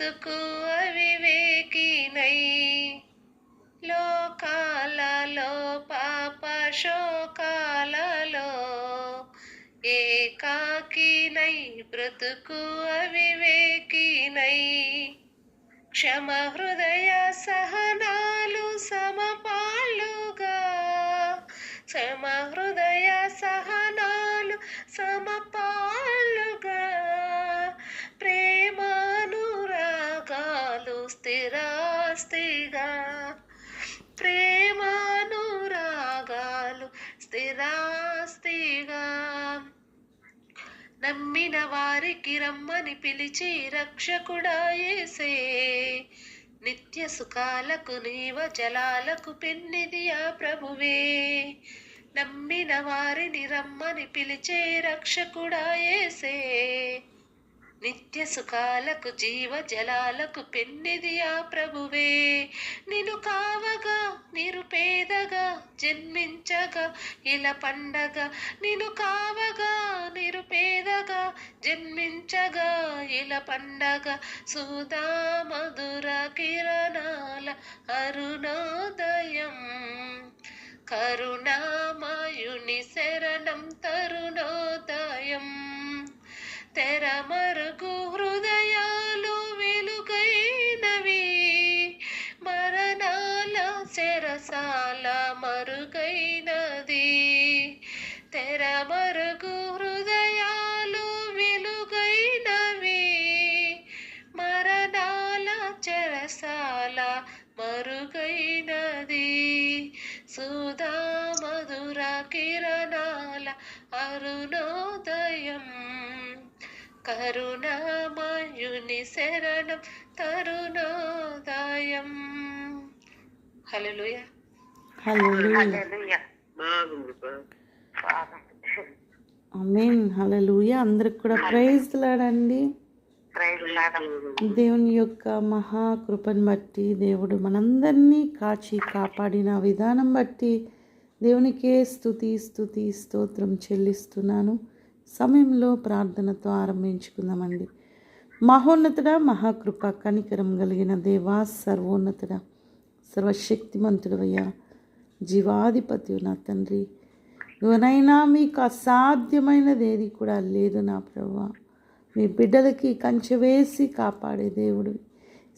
బ్రతుకు అవివేకినై. లోకాలలో పాప శోకాలలో ఏకాకినై బ్రతుకు అవివేకినై. క్షమ హృదయ సహనాలు సమపాలుగా క్షమ హృదయ సహనాలు సమపాలుగా స్థిరాస్తిగా ప్రేమానురాగాలు స్థిరాస్తిగా. నమ్మిన వారికి రమ్మని పిలిచి రక్షకుడాయేసే నిత్య సుఖాలకు నీవ జలాలకు పెన్నిది ఆ ప్రభువే. నమ్మిన వారిని రమ్మని పిలిచే రక్షకుడాయేసే నిత్య సుఖాలకు జీవ జలాలకు పెన్నిది ఆ ప్రభువే. నిను కావగా నిరుపేదగా జన్మించగా ఇలా పండగ. నిను కావగా నిరుపేదగా జన్మించగా ఇలా పండగ. సుధా మధుర కిరణాల అరుణోదయం. కరుణామయుని శరణం తరుణోదయం. తెరమ శరణం తరుణోదయం హల్లెలూయ హల్లెలూయా బాగుంది బాగుంది. ఆమేన్ హల్లెలూయా అందరికి కూడా ప్రైజ్ లాడండి. దేవుని యొక్క మహాకృపను బట్టి దేవుడు మనందరినీ కాచి కాపాడిన విధానం బట్టి దేవునికే స్తుతి స్తుతి స్తోత్రం చెల్లిస్తున్నాను. సమయంలో ప్రార్థనతో ఆరంభించుకుందామండి. మహోన్నతుడ మహాకృప కనికరం కలిగిన దేవా సర్వోన్నతుడ సర్వశక్తిమంతుడవయ్యా జీవాధిపతి నా తండ్రి. ఎవరైనా మీకు అసాధ్యమైనది ఏది కూడా లేదు నా ప్రభు మీ బిడ్డలకి కంచె వేసి కాపాడే దేవుడు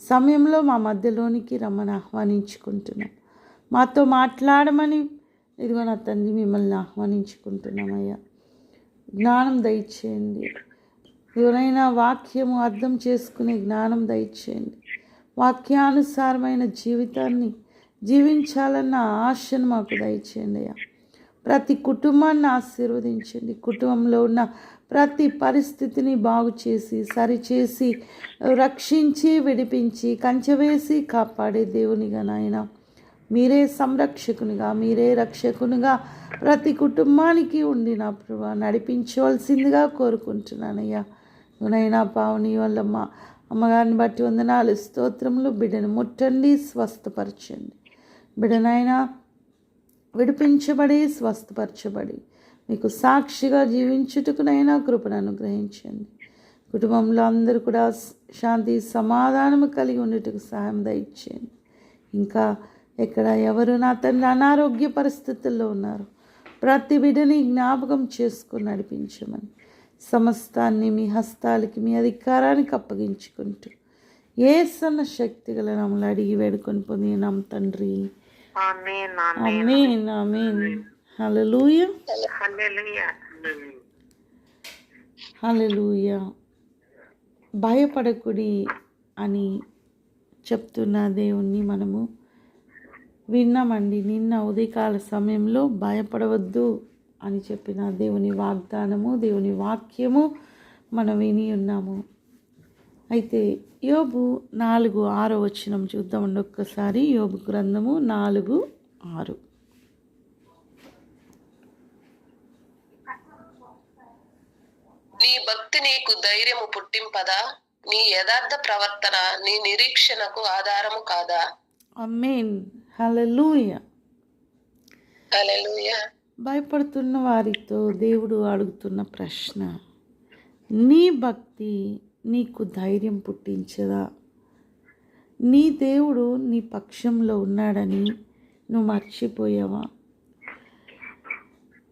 సమయంలో మా మధ్యలోనికి రమ్మని ఆహ్వానించుకుంటున్నాం. మాతో మాట్లాడమని ఇదిగో నా తండ్రి మిమ్మల్ని ఆహ్వానించుకుంటున్నామయ్యా. జ్ఞానం దయచేయండి. ఎవరైనా వాక్యము అర్థం చేసుకునే జ్ఞానం దయచేయండి. వాక్యానుసారమైన జీవితాన్ని జీవించాలన్న ఆశను మాకు దయచేయండి అయ్యా. ప్రతి కుటుంబాన్ని ఆశీర్వదించండి. కుటుంబంలో ఉన్న ప్రతి పరిస్థితిని బాగు చేసి సరిచేసి రక్షించి విడిపించి కంచవేసి కాపాడే దేవునిగా నాయన. మీరే సంరక్షకునిగా మీరే రక్షకునిగా ప్రతి కుటుంబానికి ఉండి నా ప్రభా నడిపించవలసిందిగా కోరుకుంటున్నానయ్యా. నైనా పావుని వాళ్ళమ్మ మా అమ్మగారిని బట్టి వందనాలు. స్తోత్రములు బిడ్డను ముట్టండి స్వస్థపరచండి. బిడ్డనైనా విడిపించబడి స్వస్థపరచబడి. మీకు సాక్షిగా జీవించుటకునైనా కృపను అనుగ్రహించండి. కుటుంబంలో అందరూ కూడా శాంతి సమాధానము కలిగి ఉండేటకు సహాయం దయచేయండి. ఇంకా ఎక్కడ ఎవరు నా తండ్రి అనారోగ్య పరిస్థితుల్లో ఉన్నారు ప్రతి బిడ్డని జ్ఞాపకం చేసుకుని నడిపించమని సమస్తాన్ని మీ హస్తాలకి మీ అధికారానికి అప్పగించుకుంటూ. ఏ సన్న శక్తి గల నమ్మలు అడిగి వేడుకొని పొందినాం తండ్రి. అమీన్ అమీన్ భయపడకుడి అని చెప్తున్న దేవుణ్ణి మనము విన్నామండి. నిన్న ఉదయకాల సమయంలో భయపడవద్దు. అని చెప్పిన దేవుని వాగ్దానము దేవుని వాక్యము మనం విని ఉన్నాము. అయితే యోబు నాలుగు ఆరు వచనం చూద్దామండి ఒక్కసారి. యోబు గ్రంథము నాలుగు ఆరు. నీ భక్తి నీకు ధైర్యము పుట్టింపదా? నీ యథార్థ ప్రవర్తన నీ నిరీక్షణకు ఆధారము కాదా? అమ్మేన్ హలలుయ హలలుయ భయపడుతున్న వారితో దేవుడు అడుగుతున్న ప్రశ్న నీ భక్తి నీకు ధైర్యం పుట్టించదా? నీ దేవుడు నీ పక్షంలో ఉన్నాడని నువ్వు మర్చిపోయావా?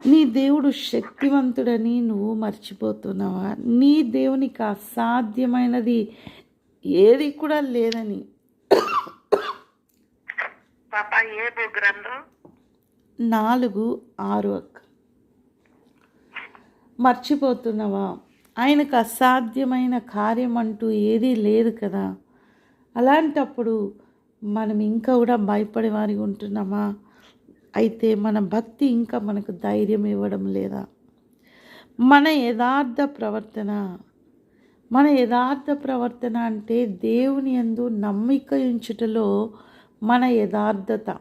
నీ దేవుడు శక్తివంతుడని నువ్వు మర్చిపోతున్నావా? నీ దేవునికి అసాధ్యమైనది ఏది కూడా లేదని. పాప ఏ గ్రంథం నాలుగు ఆరు అక్క. మర్చిపోతున్నావా? ఆయనకు అసాధ్యమైన కార్యం అంటూ ఏదీ లేదు కదా. అలాంటప్పుడు మనం ఇంకా కూడా భయపడేవారి ఉంటున్నామా? అయితే మన భక్తి ఇంకా మనకు ధైర్యం ఇవ్వడం లేదా? మన యథార్థ ప్రవర్తన మన యథార్థ ప్రవర్తన అంటే దేవుని యందు నమ్మిక ఉంచుటలో మన యథార్థత.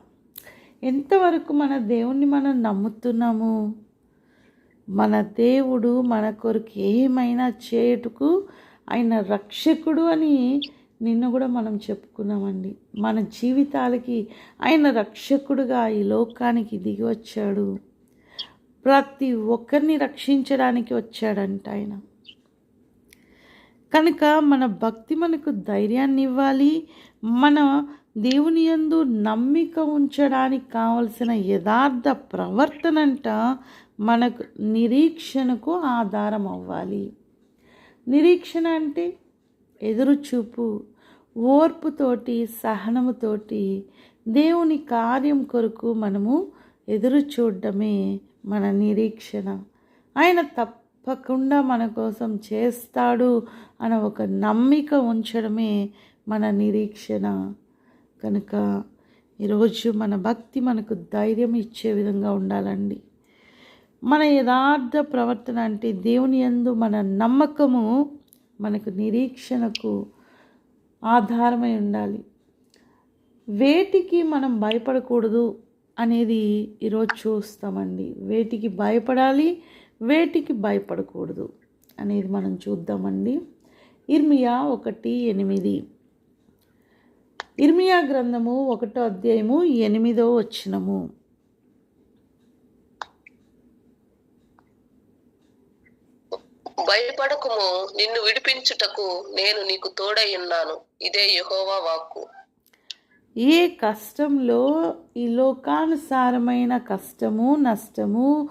ఎంతవరకు మన దేవుణ్ణి మనం నమ్ముతున్నాము? మన దేవుడు మన కొరకు ఏమైనా చేయుటకు ఆయన రక్షకుడు అని నిన్ను కూడా మనం చెప్పుకున్నామండి. మన జీవితాలకి ఆయన రక్షకుడుగా ఈ లోకానికి దిగి వచ్చాడు. ప్రతి ఒక్కరిని రక్షించడానికి వచ్చాడంట ఆయన. కనుక మన భక్తి మనకు ధైర్యాన్ని ఇవ్వాలి. మన దేవుని యందు నమ్మిక ఉంచడానికి కావలసిన యథార్థ ప్రవర్తనంట మనకు నిరీక్షణకు ఆధారం అవ్వాలి. నిరీక్షణ అంటే ఎదురుచూపు ఓర్పుతోటి సహనముతోటి దేవుని కార్యం కొరకు మనము ఎదురు చూడడమే మన నిరీక్షణ. ఆయన తప్పకుండా మన కోసం చేస్తాడు అన్న ఒక నమ్మిక ఉంచడమే మన నిరీక్షణ. కనుక ఈరోజు మన భక్తి మనకు ధైర్యం ఇచ్చే విధంగా ఉండాలండి. మన యథార్థ ప్రవర్తన అంటే దేవుని యందు మన నమ్మకము మనకు నిరీక్షణకు ఆధారమై ఉండాలి. వేటికి మనం భయపడకూడదు అనేది ఈరోజు చూస్తామండి. వేటికి భయపడాలి వేటికి భయపడకూడదు అనేది మనం చూద్దామండి. ఇర్మియా ఒకటి ఎనిమిది. ఇర్మియా గ్రంథము ఒకటో అధ్యాయము ఎనిమిదో వచ్చినము భయపడకుము నిన్ను విడిపించుటకు నేను నీకు తోడై ఉన్నాను. ఇదే యెహోవా వాక్కు. ఏ కష్టంలో ఈ లోకానుసారమైన కష్టము నష్టము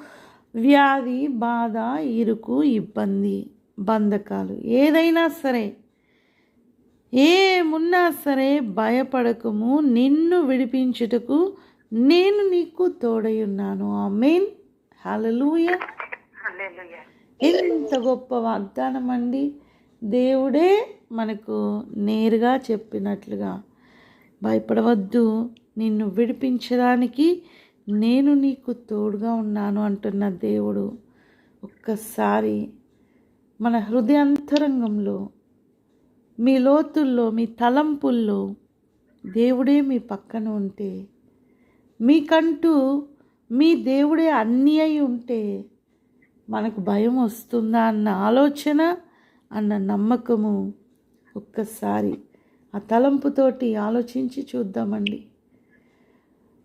వ్యాధి బాధ ఇరుకు ఇబ్బంది బంధకాలు ఏదైనా సరే ఏమున్నా సరే భయపడకము. నిన్ను విడిపించుటకు నేను నీకు తోడై ఉన్నాను. ఆమెన్. హల్లెలూయా. హల్లెలూయా. ఎంత గొప్ప వాగ్దానం అండి. దేవుడే మనకు నేరుగా చెప్పినట్లుగా భయపడవద్దు. నిన్ను విడిపించడానికి నేను నీకు తోడుగా ఉన్నాను అంటున్న దేవుడు ఒక్కసారి మన హృదయాంతరంగంలో మీ లోతుల్లో మీ తలంపుల్లో దేవుడే మీ పక్కన ఉంటే మీకంటూ మీ దేవుడే అన్నీ అయి ఉంటే మనకు భయం వస్తుందా అన్న ఆలోచన అన్న నమ్మకము ఒక్కసారి ఆ తలంపుతోటి ఆలోచించి చూద్దామండి.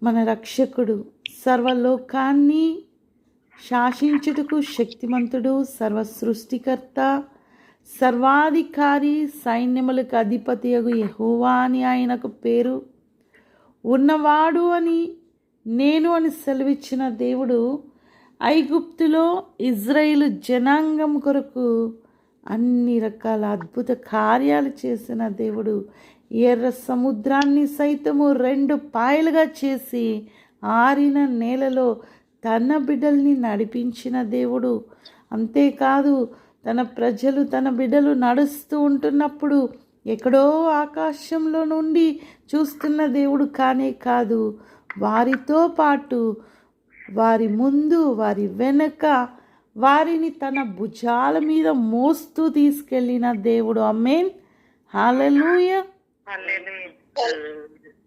మన రక్షకుడు సర్వలోకాన్ని శాసించుటకు శక్తిమంతుడు సర్వ సృష్టికర్త సర్వాధికారి సైన్యములకు అధిపతియగు యహోవా అని ఆయనకు పేరు. ఉన్నవాడు అని నేను అని సెలవిచ్చిన దేవుడు ఐగుప్తులో ఇజ్రాయిల్ జనాంగం కొరకు అన్ని రకాల అద్భుత కార్యాలు చేసిన దేవుడు. ఎర్ర సముద్రాన్ని సైతము రెండు పాయలుగా చేసి ఆరిన నేలలో తన బిడ్డల్ని నడిపించిన దేవుడు. అంతేకాదు తన ప్రజలు తన బిడ్డలు నడుస్తూ ఉంటున్నప్పుడు ఎక్కడో ఆకాశంలో నుండి చూస్తున్న దేవుడు కానే కాదు. వారితో పాటు వారి ముందు వారి వెనక వారిని తన భుజాల మీద మోస్తూ తీసుకెళ్ళిన దేవుడు. అమ్మేన్ హాలూయ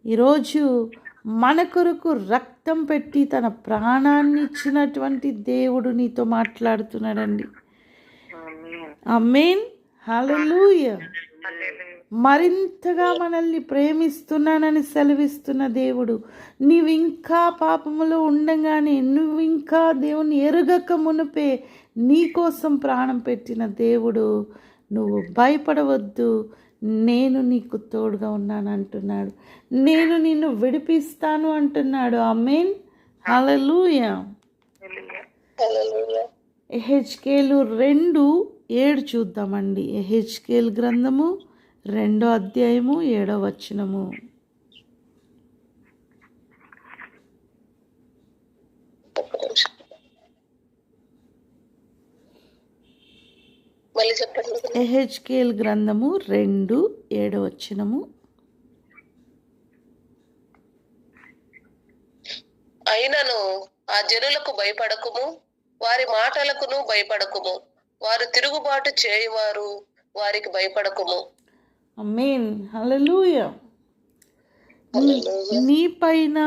ఈరోజు మన కొరకు రక్తం పెట్టి తన ప్రాణాన్ని ఇచ్చినటువంటి దేవుడు నీతో మాట్లాడుతున్నాడండి. హల్లెలూయా హల్లెలూయా. మరింతగా మనల్ని ప్రేమిస్తున్నానని సెలవిస్తున్న దేవుడు నీవు ఇంకా పాపములో ఉండగానే నువ్వు ఇంకా దేవుని ఎరుగక మునుపే నీ కోసం ప్రాణం పెట్టిన దేవుడు నువ్వు భయపడవద్దు. నేను నీకు తోడుగా ఉన్నాను అంటున్నాడు. నేను నిన్ను విడిపిస్తాను అంటున్నాడు. అమేన్ హల్లెలూయా హల్లెలూయా. హల్లెలూయా. ఎహెచ్కేలు రెండు ఏడు చూద్దామండి. ఎహెచ్కేల్ గ్రంథము రెండో అధ్యాయము ఏడో వచనము. ఎహెచ్కేల్ గ్రంథము రెండు ఏడో వచనము. అయినను ఆ జనులకు భయపడకుము. వారి మాటలకును భయపడకుము. వారు తిరుగుబాటు చేయువారు వారికి భయపడకుము. అమేన్ హల్లెలూయా నీ పైన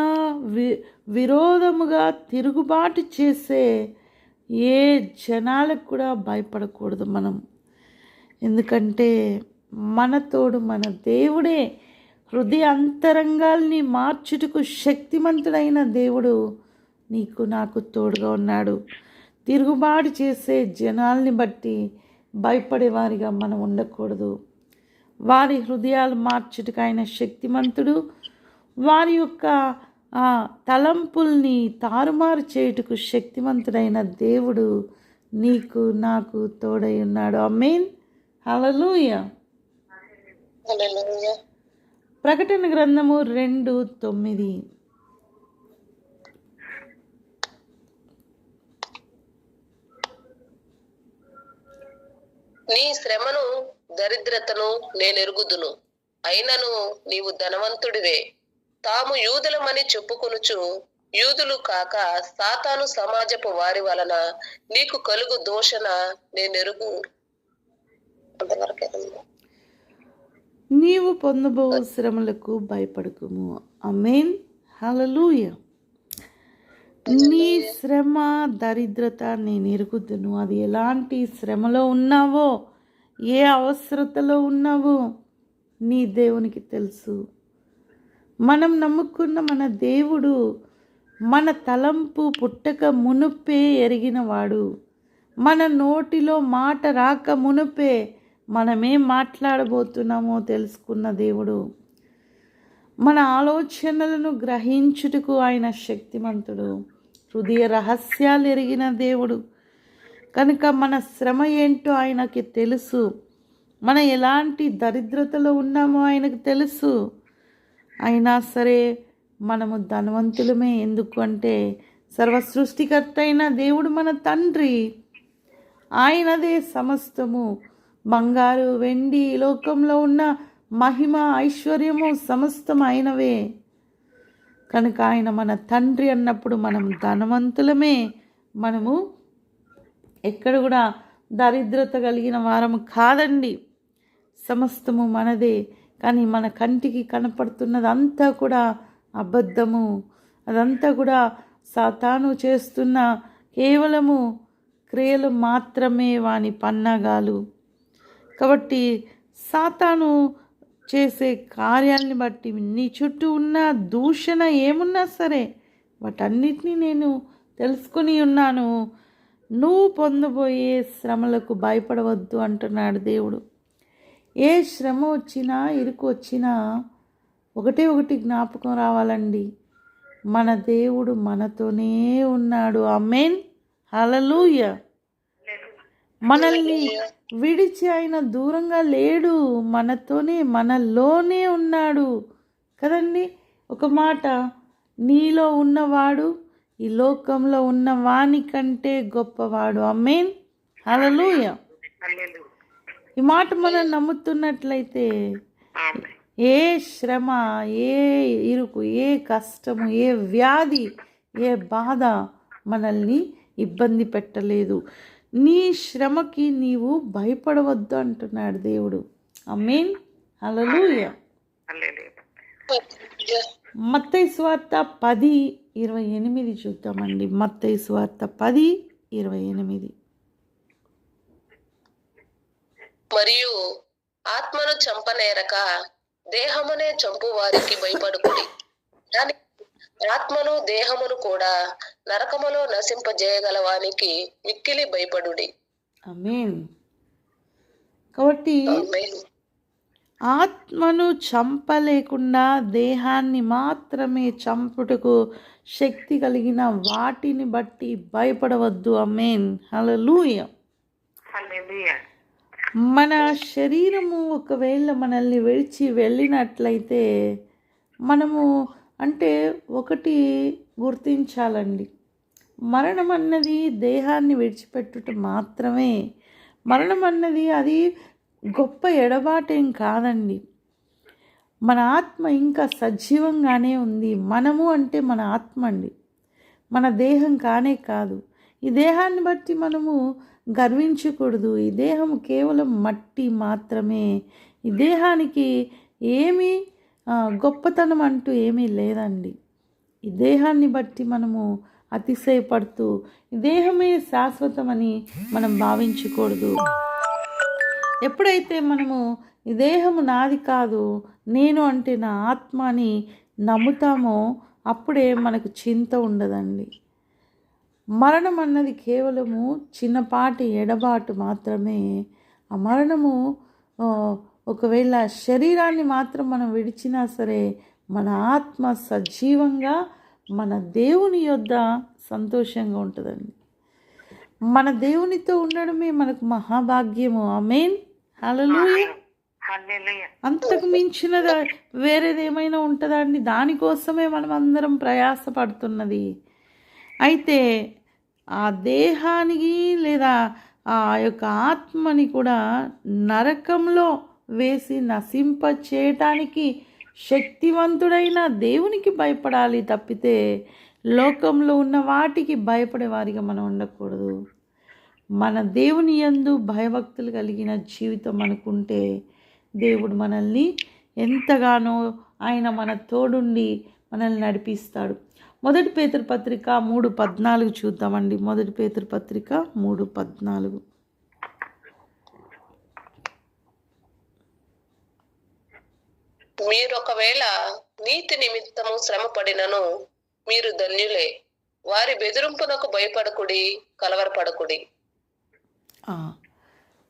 వి విరోధముగా తిరుగుబాటు చేసే ఏ జనాలకు కూడా భయపడకూడదు మనం. ఎందుకంటే మన తోడు మన దేవుడే హృదయ అంతరంగాల్ని మార్చుటకు శక్తిమంతుడైన దేవుడు నీకు నాకు తోడుగా ఉన్నాడు. తిరుగుబాటు చేసే జనాల్ని బట్టి భయపడేవారిగా మనం ఉండకూడదు. వారి హృదయాలు మార్చుటకు ఆయన శక్తిమంతుడు. వారి యొక్క తలంపుల్ని తారుమారు చేయుటకు శక్తిమంతుడైన దేవుడు నీకు నాకు తోడై ఉన్నాడు. హల్లెలూయా. హల్లెలూయా. ప్రకటన గ్రంథము రెండు తొమ్మిది. నీ శ్రమను దరిద్రతను నేనెరుగుదును. అయినను నీవు ధనవంతుడివే. తాము యూదులమని చెప్పుకొనుచు యూదులు కాక సాతాను సమాజపు వారి వలన నీకు కలుగు దోషణ నేనెరుగు. నీవు పొందబో శ్రమలకు భయపడకుము. అమేన్ హలలుయా నీ శ్రమ దరిద్రత నేను ఎరుగుదును అది ఎలాంటి శ్రమలో ఉన్నావో ఏ అవసరతలో ఉన్నావో నీ దేవునికి తెలుసు మనం నమ్ముకున్న మన దేవుడు మన తలంపు పుట్టక మునుపే ఎరిగినవాడు మన నోటిలో మాట రాక మునుపే మనమేం మాట్లాడబోతున్నామో తెలుసుకున్న దేవుడు మన ఆలోచనలను గ్రహించుటకు ఆయన శక్తిమంతుడు. హృదయ రహస్యాలు ఎరిగిన దేవుడు. కనుక మన శ్రమ ఏంటో ఆయనకి తెలుసు. మన ఎలాంటి దరిద్రతలో ఉన్నామో ఆయనకు తెలుసు. అయినా సరే మనము ధనవంతులమే. ఎందుకు అంటే సర్వ సృష్టికర్త అయిన దేవుడు మన తండ్రి. ఆయనదే సమస్తము. బంగారు వెండి లోకంలో ఉన్న మహిమ ఐశ్వర్యము సమస్తం ఆయనవే కనుక ఆయన మన తండ్రి అన్నప్పుడు మనం ధనవంతులమే. మనము ఎక్కడ కూడా దరిద్రత కలిగిన వారము కాదండి. సమస్తము మనదే. కానీ మన కంటికి కనపడుతున్నది అంతా కూడా అబద్ధము. అదంతా కూడా సాతాను చేస్తున్న కేవలము క్రియలు మాత్రమే వాని పన్నాగాలు. కాబట్టి సాతాను చేసే కార్యాలని బట్టి నీ చుట్టూ ఉన్న దూషణ ఏమున్నా సరే వాటన్నిటినీ నేను తెలుసుకుని ఉన్నాను. నువ్వు పొందబోయే శ్రమలకు భయపడవద్దు అంటున్నాడు దేవుడు. ఏ శ్రమ వచ్చినా ఇరుకు వచ్చినా ఒకటే ఒకటి జ్ఞాపకం రావాలండి. మన దేవుడు మనతోనే ఉన్నాడు. అమ్మేన్ హలలుయ మనల్ని విడిచి ఆయన దూరంగా లేడు. మనతోనే మనలోనే ఉన్నాడు. కదండి? ఒక మాట నీలో ఉన్నవాడు ఈ లోకంలో ఉన్న వాని కంటే గొప్పవాడు. అమ్మేన్ హలలుయ హల్లెలూయా. ఈ మాట మనం నమ్ముతున్నట్లయితే. ఏ శ్రమ ఏ ఇరుకు ఏ కష్టము ఏ వ్యాధి ఏ బాధ మనల్ని ఇబ్బంది పెట్టలేదు. నీ శ్రమకి నీవు భయపడవద్దు అంటున్నాడు దేవుడు. అమీన్ అలలు మత్తై మత్తయి స్వార్త పది ఇరవై ఎనిమిది చూద్దామండి. మత్తై స్వార్త పది ఇరవై ఎనిమిది. మరియు ఆత్మను చంపనేరక దేహమునే చంపు వారికి భయపడుకుడి. దానికి ఆత్మను దేహమును కూడా నరకములో నశింపజేయగల వానికి మిక్కిలి భయపడుడి. కాబట్టి. ఆత్మను చంపలేకుండా దేహాన్ని మాత్రమే చంపుటకు శక్తి కలిగిన వాటిని బట్టి భయపడవద్దు. అమేన్ హల్లెలూయ. హల్లెలూయా. మన శరీరము ఒకవేళ మనల్ని విడిచి వెళ్ళినట్లయితే మనము అంటే ఒకటి గుర్తించాలండి. మరణం అన్నది దేహాన్ని విడిచిపెట్టుట మాత్రమే. మరణం అన్నది అది గొప్ప ఎడబాటేం కాదండి. మన ఆత్మ ఇంకా సజీవంగానే ఉంది. మనము అంటే మన ఆత్మ అండి. మన దేహం కానే కాదు. ఈ దేహాన్ని బట్టి మనము గర్వించకూడదు. ఈ దేహం కేవలం మట్టి మాత్రమే. ఈ దేహానికి ఏమీ గొప్పతనం అంటూ ఏమీ లేదండి. ఈ దేహాన్ని బట్టి మనము అతిశయపడుతూ ఈ దేహమే శాశ్వతమని మనం భావించకూడదు. ఎప్పుడైతే మనము ఈ దేహము నాది కాదు నేను అంటే నా ఆత్మ అని నమ్ముతామో అప్పుడే మనకు చింత ఉండదండి. మరణం అన్నది కేవలము చిన్నపాటి ఎడబాటు మాత్రమే. ఆ మరణము ఒకవేళ శరీరాన్ని మాత్రం మనం విడిచినా సరే మన ఆత్మ సజీవంగా మన దేవుని యొద్ద సంతోషంగా ఉంటుందండి. మన దేవునితో ఉండడమే మనకు మహాభాగ్యము. హల్లెలూయా. హల్లెలూయా. అంతకు మించినది వేరేది ఏమైనా ఉంటుందా అండి? దానికోసమే మనం అందరం ప్రయాసపడుతున్నది. అయితే ఆ దేహానికి లేదా ఆ యొక్క ఆత్మని కూడా నరకంలో వేసి నశింప చేయటానికి శక్తివంతుడైన దేవునికి భయపడాలి తప్పితే లోకంలో ఉన్న వాటికి భయపడే వారిగా మనం ఉండకూడదు. మన దేవుని యందు భయభక్తులు కలిగిన జీవితం అనుకుంటే దేవుడు మనల్ని ఎంతగానో ఆయన మన తోడుండి మనల్ని నడిపిస్తాడు. మొదటి పేతృపత్రిక పత్రిక మూడు పద్నాలుగు చూద్దామండి. మొదటి పేతురు పత్రిక మూడు పద్నాలుగు. మీరు ఒకవేళ నీతి నిమిత్తము శ్రమ పడినను మీరు ధన్యులే. వారి బెదిరింపునకు భయపడకుడి కలవరపడకుడి.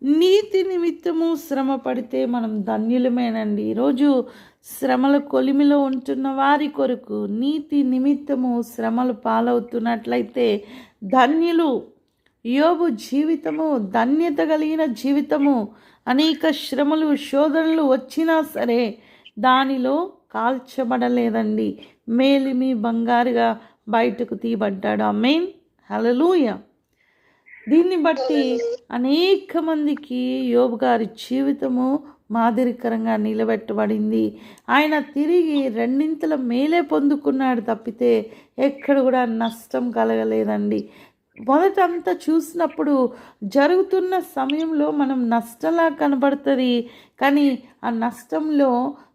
నీతి నిమిత్తము శ్రమ పడితే మనం ధన్యులమేనండి. ఈరోజు శ్రమల కొలిమిలో ఉంటున్న వారి కొరకు నీతి నిమిత్తము శ్రమలు పాలవుతున్నట్లయితే ధన్యులు యోబు జీవితము ధన్యత కలిగిన జీవితము అనేక శ్రమలు శోధనలు వచ్చినా సరే దానిలో కాల్చబడలేదండి. మేలిమి బంగారుగా బయటకు తీయబడ్డాడు. అమ్మేన్ హలలుయ దీన్ని బట్టి అనేక మందికి యోబు గారి జీవితము మాదిరికరంగా నిలబెట్టబడింది. ఆయన తిరిగి రెండింతల మేలే పొందుకున్నాడు తప్పితే ఎక్కడ కూడా నష్టం కలగలేదండి. మొదట అంతా చూసినప్పుడు జరుగుతున్న సమయంలో మనం నష్టంలా కనబడుతుంది. కానీ ఆ నష్టంలో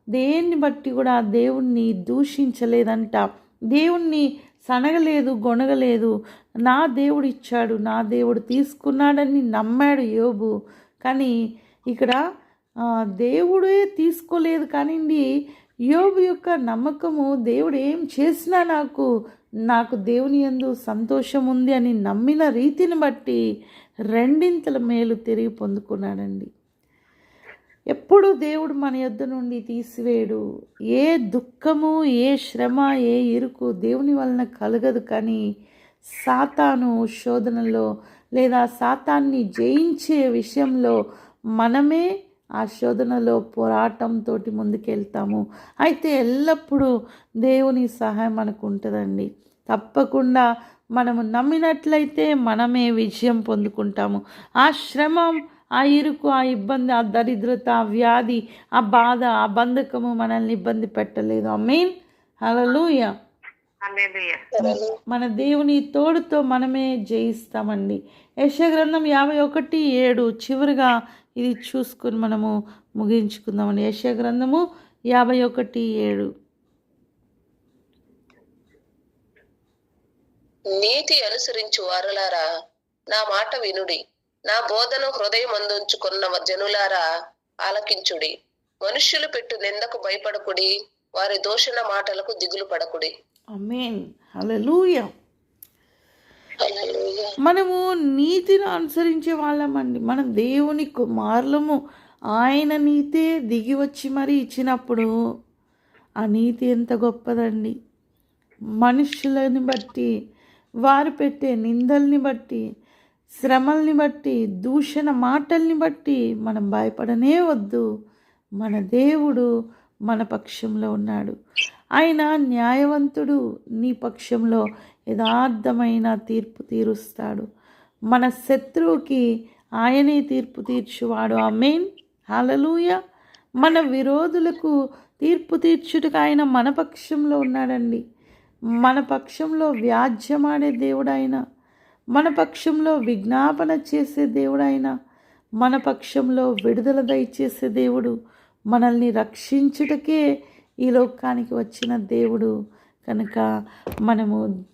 దేన్ని బట్టి కూడా దేవుణ్ణి దూషించలేదంట. దేవుణ్ణి సనగలేదు గొనగలేదు. నా దేవుడు ఇచ్చాడు నా దేవుడు తీసుకున్నాడని నమ్మాడు యోబు. కానీ ఇక్కడ దేవుడే తీసుకోలేదు కానివ్వండి యోబు యొక్క నమ్మకము దేవుడు ఏం చేసినా నాకు నాకు దేవుని ఎందు సంతోషం ఉంది అని నమ్మిన రీతిని బట్టి రెండింతల మేలు తిరిగి పొందుకున్నాడండి. ఎప్పుడు దేవుడు మన యొద్ద నుండి తీసివేయడు. ఏ దుఃఖము ఏ శ్రమ ఏ ఇరుకు దేవుని వలన కలగదు. కానీ సాతాను శోధనలో లేదా సాతాన్ని జయించే విషయంలో మనమే ఆ శోధనలో పోరాటంతో ముందుకెళ్తాము. అయితే ఎల్లప్పుడూ దేవుని సహాయం మనకు ఉంటుందండి. తప్పకుండా మనము నమ్మినట్లయితే మనమే విజయం పొందుకుంటాము. ఆ శ్రమ ఆ ఇరుకు ఆ ఇబ్బంది ఆ దరిద్రత ఆ వ్యాధి ఆ బాధ ఆ బంధకము మనల్ని ఇబ్బంది పెట్టలేదు. ఆ మెయిన్ హలలుయ మన దేవుని తోడుతో మనమే జయిస్తామండి. యశగ్రంథం యాభై ఒకటి ఏడు. చివరిగా ఇది చూసుకుని మనము ముగించుకుందామండి. యశగ్రంథము యాభై ఒకటి ఏడు. నీతి అనుసరించు వారలారా నా మాట వినుడి. నా బోధను హృదయం అందుంచుకున్న జనులారా ఆలకించుడి. మనుష్యులు పెట్టు నిందకు భయపడకుడి వారి దూషణ మాటలకు దిగులు పడకుడి. మనము నీతిని అనుసరించే వాళ్ళమండి. మనం దేవుని కుమారులము. ఆయన నీతే దిగి వచ్చి మరీ ఇచ్చినప్పుడు ఆ నీతి ఎంత గొప్పదండి. మనుషులని బట్టి వారు పెట్టే నిందల్ని బట్టి శ్రమల్ని బట్టి దూషణ మాటల్ని బట్టి మనం భయపడనే వద్దు. మన దేవుడు మన పక్షంలో ఉన్నాడు. ఆయన న్యాయవంతుడు నీ పక్షంలో యథార్థమైన తీర్పు తీరుస్తాడు. మన శత్రువుకి ఆయనే తీర్పు తీర్చువాడు. ఆ మెయిన్ హలలుయ మన విరోధులకు తీర్పు తీర్చుటకు ఆయన మన పక్షంలో ఉన్నాడండి. మన పక్షంలో వ్యాజ్యమాడే దేవుడైన మన పక్షంలో విజ్ఞాపన చేసే దేవుడైన మన పక్షంలో విడుదల దయచేసే దేవుడు మనల్ని రక్షించుటకే ఈ లోకానికి వచ్చిన దేవుడు. కనుక మనము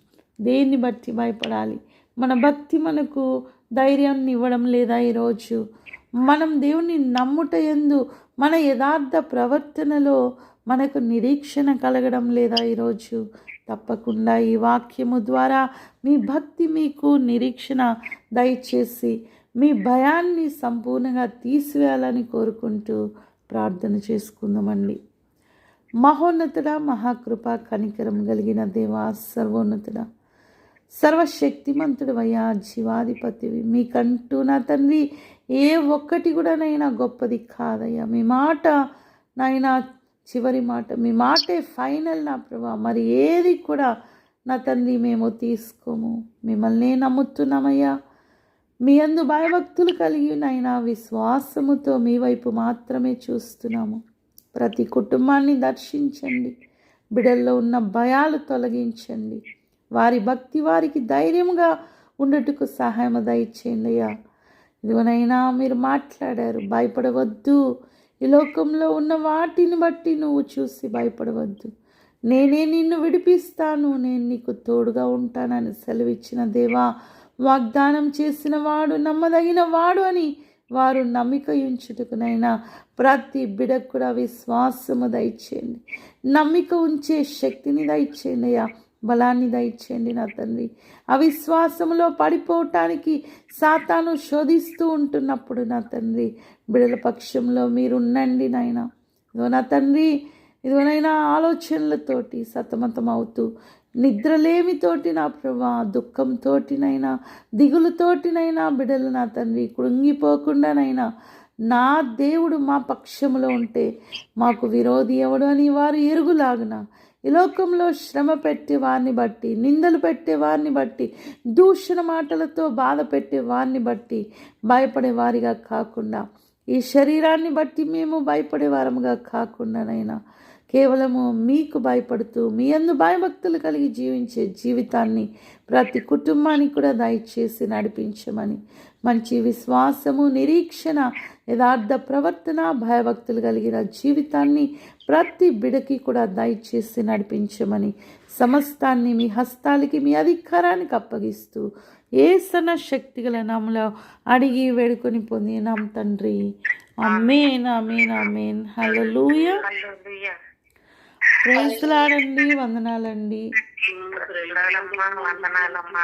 దేన్ని బట్టి భయపడాలి? మన భక్తి మనకు ధైర్యాన్ని ఇవ్వడం లేదా ఈరోజు? మనం దేవుని నమ్ముట ఎందు మన యథార్థ ప్రవర్తనలో మనకు నిరీక్షణ కలగడం లేదా ఈరోజు? తప్పకుండా ఈ వాక్యము ద్వారా మీ భక్తి మీకు నిరీక్షణ దయచేసి మీ భయాన్ని సంపూర్ణంగా తీసివేయాలని కోరుకుంటూ ప్రార్థన చేసుకుందామండి. మహోన్నతుడ మహాకృప కనికరం కలిగిన దేవా సర్వోన్నతుడ సర్వశక్తిమంతుడు అయ్యా జీవాధిపతివి మీకంటూ నా తండ్రి ఏ ఒక్కటి కూడా నైనా గొప్పది కాదయ్యా. మీ మాట నాయన చివరి మాట మీ మాటే ఫైనల్ నా ప్రభా. మరి ఏది కూడా నా తండ్రి మేము తీసుకోము. మిమ్మల్ని నమ్ముతున్నామయ్యా. మీ అందు భయభక్తులు కలిగి నైనా విశ్వాసముతో మీ వైపు మాత్రమే చూస్తున్నాము. ప్రతి కుటుంబాన్ని దర్శించండి. బిడల్లో ఉన్న భయాలు తొలగించండి. వారి భక్తి వారికి ధైర్యంగా ఉండటకు సహాయం దయచేయండి అయ్యా. ఇదిగోనైనా మీరు మాట్లాడారు. భయపడవద్దు. ఈ లోకంలో ఉన్న వాటిని బట్టి నువ్వు చూసి భయపడవద్దు. నేనే నిన్ను విడిపిస్తాను. నేను నీకు తోడుగా ఉంటానని సెలవిచ్చిన దేవా వాగ్దానం చేసిన వాడు నమ్మదగిన వాడు అని వారు నమ్మిక ఉంచుటకునైనా ప్రతి బిడకు కూడా విశ్వాసము దయచేయండి. నమ్మిక ఉంచే శక్తిని దయచేయండి అయ్యా. బలాన్ని దయచేయండి నా తండ్రి. అవిశ్వాసములో పడిపోవటానికి సాతాను శోధిస్తూ ఉంటున్నప్పుడు నా తండ్రి బిడల పక్షంలో మీరుండండి నాయన. ఇదిగో నా తండ్రి ఇదిగోనైనా ఆలోచనలతోటి సతమతం అవుతూ నిద్రలేమితోటి నా ప్రభా దుఃఖంతోటినైనా దిగులుతోటినైనా బిడలు నా తండ్రి కృంగిపోకుండానైనా నా దేవుడు మా పక్షములో ఉంటే మాకు విరోధి ఎవడు అని వారు ఎరుగులాగున. ఈ లోకంలో శ్రమ పెట్టే వారిని బట్టి నిందలు పెట్టే వారిని బట్టి దూషణ మాటలతో బాధ పెట్టే వారిని బట్టి భయపడే వారిగా కాకుండా ఈ శరీరాన్ని బట్టి మేము భయపడే వారముగా కాకుండానైనా కేవలము మీకు భయపడుతూ మీ అందు భయభక్తులు కలిగి జీవించే జీవితాన్ని ప్రతి కుటుంబానికి కూడా దయచేసి నడిపించమని మంచి విశ్వాసము నిరీక్షణ యథార్థ ప్రవర్తన భయభక్తులు కలిగిన జీవితాన్ని ప్రతి బిడకి కూడా దయచేసి నడిపించమని సమస్తాన్ని మీ హస్తాలకి మీ అధికారానికి అప్పగిస్తూ ఏసన శక్తిగల నామలో అడిగి వేడుకొని పొందినాం తండ్రి. అమ్మేన్ అమేన్ అమేన్ హల్లెలూయ. హల్లెలూయా. ప్రేసులాడండి వందనాలండి. వందనాలమ్మా